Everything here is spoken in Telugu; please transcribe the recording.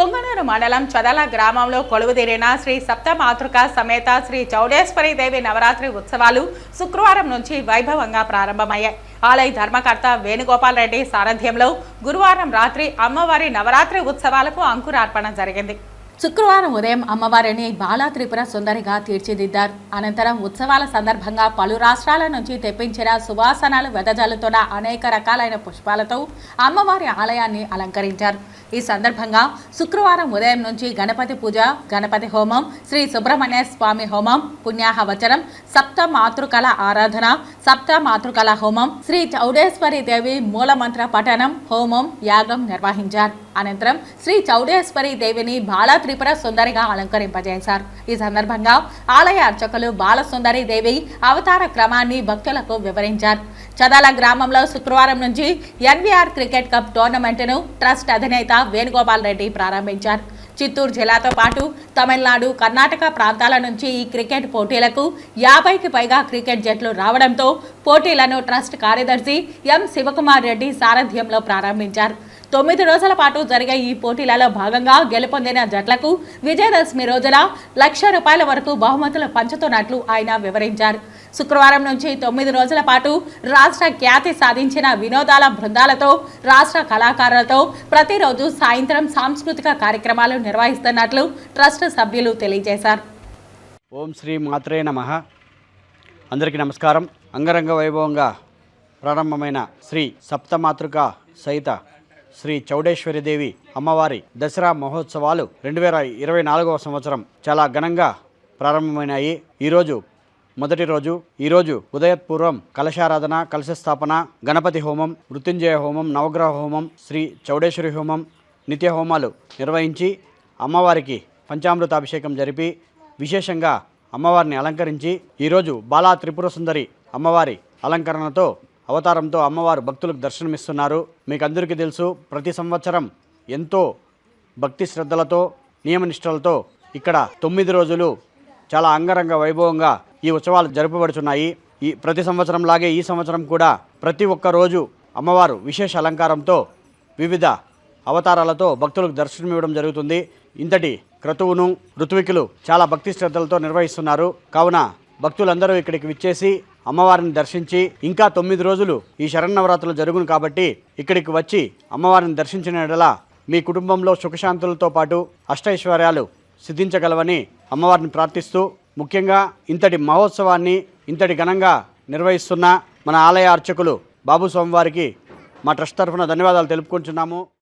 పొంగనూరు మండలం చదల గ్రామంలో కొలువుదీరిన శ్రీ సప్తమాతృక సమేత శ్రీ చౌడేశ్వరి దేవి నవరాత్రి ఉత్సవాలు శుక్రవారం నుంచి వైభవంగా ప్రారంభమయ్యాయి. ఆలయ ధర్మకర్త వేణుగోపాల్ రెడ్డి సారథ్యంలో గురువారం రాత్రి అమ్మవారి నవరాత్రి ఉత్సవాలకు అంకురార్పణ జరిగింది. శుక్రవారం ఉదయం అమ్మవారిని బాలా త్రిపుర సుందరిగా తీర్చిదిద్దారు. అనంతరం ఉత్సవాల సందర్భంగా పలు రాష్ట్రాల నుంచి తెప్పించిన సువాసనలు వెదజల్లుతున్న అనేక రకాలైన పుష్పాలతో అమ్మవారి ఆలయాన్ని అలంకరించారు. ఈ సందర్భంగా శుక్రవారం ఉదయం నుంచి గణపతి పూజ గణపతి హోమం శ్రీ సుబ్రహ్మణ్య స్వామి హోమం పుణ్యాహవచనం సప్త మాతృకల ఆరాధన సప్త మాతృకల హోమం శ్రీ చౌడేశ్వరి దేవి మూలమంత్ర పఠనం హోమం యాగం నిర్వహించారు. అనంతరం శ్రీ చౌడేశ్వరి దేవిని బాల త్రిపుర సుందరిగా అలంకరింపజేశారు. ఈ సందర్భంగా ఆలయ అర్చకులు బాలసుందరి దేవి అవతార క్రమాన్ని భక్తులకు వివరించారు. చదాల గ్రామంలో శుక్రవారం నుంచి ఎన్వీఆర్ క్రికెట్ కప్ టోర్నమెంట్ను ట్రస్ట్ అధినేత వేణుగోపాల్ రెడ్డి ప్రారంభించారు. చిత్తూరు జిల్లాతో పాటు తమిళనాడు కర్ణాటక ప్రాంతాల నుంచి ఈ క్రికెట్ పోటీలకు యాభైకి పైగా క్రికెట్ జట్లు రావడంతో పోటీలను ట్రస్ట్ కార్యదర్శి ఎం శివకుమార్ రెడ్డి సారథ్యంలో ప్రారంభించారు. తొమ్మిది రోజుల పాటు జరిగే ఈ పోటీలలో భాగంగా గెలుపొందిన జట్లకు విజయదశమి రోజున లక్ష రూపాయల వరకు బహుమతులు పంచుతున్నట్లు ఆయన వివరించారు. శుక్రవారం నుంచి తొమ్మిది రోజుల పాటు రాష్ట్ర ఖ్యాతి సాధించిన వినోదాల బృందాలతో రాష్ట్ర కళాకారులతో ప్రతిరోజు సాయంత్రం సాంస్కృతిక కార్యక్రమాలు నిర్వహిస్తున్నట్లు ట్రస్ట్ సభ్యులు తెలియజేశారు. ఓం శ్రీ మాత్రే నమ. అందరికీ నమస్కారం. అంగరంగ వైభవంగా ప్రారంభమైన శ్రీ సప్తమాతృక సహిత శ్రీ చౌడేశ్వరిదేవి అమ్మవారి దసరా మహోత్సవాలు రెండు వేల ఇరవై నాలుగవ సంవత్సరం చాలా ఘనంగా ప్రారంభమైనాయి. ఈరోజు మొదటి రోజు ఈరోజు ఉదయపూర్వం కలశారాధన కలశ స్థాపన గణపతి హోమం మృత్యుంజయ హోమం నవగ్రహ హోమం శ్రీ చౌడేశ్వరి హోమం నిత్య హోమాలు నిర్వహించి అమ్మవారికి పంచామృతాభిషేకం జరిపి విశేషంగా అమ్మవారిని అలంకరించి ఈరోజు బాలా త్రిపుర సుందరి అమ్మవారి అలంకరణతో అవతారంతో అమ్మవారు భక్తులకు దర్శనమిస్తున్నారు. మీకు అందరికీ తెలుసు ప్రతి సంవత్సరం ఎంతో భక్తి శ్రద్ధలతో నియమనిష్టలతో ఇక్కడ తొమ్మిది రోజులు చాలా అంగరంగ వైభవంగా ఈ ఉత్సవాలు జరుపబడుచున్నాయి. ఈ ప్రతి సంవత్సరం లాగే ఈ సంవత్సరం కూడా ప్రతి ఒక్క రోజు అమ్మవారు విశేష అలంకారంతో వివిధ అవతారాలతో భక్తులకు దర్శనమివ్వడం జరుగుతుంది. ఇంతటి క్రతువును ఋత్వికులు చాలా భక్తి శ్రద్ధలతో నిర్వహిస్తున్నారు. కావున భక్తులందరూ ఇక్కడికి విచ్చేసి అమ్మవారిని దర్శించి ఇంకా తొమ్మిది రోజులు ఈ శరన్నవరాత్రులు జరుగును కాబట్టి ఇక్కడికి వచ్చి అమ్మవారిని దర్శించిన ఎడల మీ కుటుంబంలో సుఖశాంతులతో పాటు అష్టైశ్వర్యాలు సిద్ధించగలవని అమ్మవారిని ప్రార్థిస్తూ ముఖ్యంగా ఇంతటి మహోత్సవాన్ని ఇంతటి ఘనంగా నిర్వహిస్తున్న మన ఆలయ అర్చకులు బాబు స్వామివారికి మా ట్రస్ట్ తరఫున ధన్యవాదాలు తెలుపుకుంటున్నాము.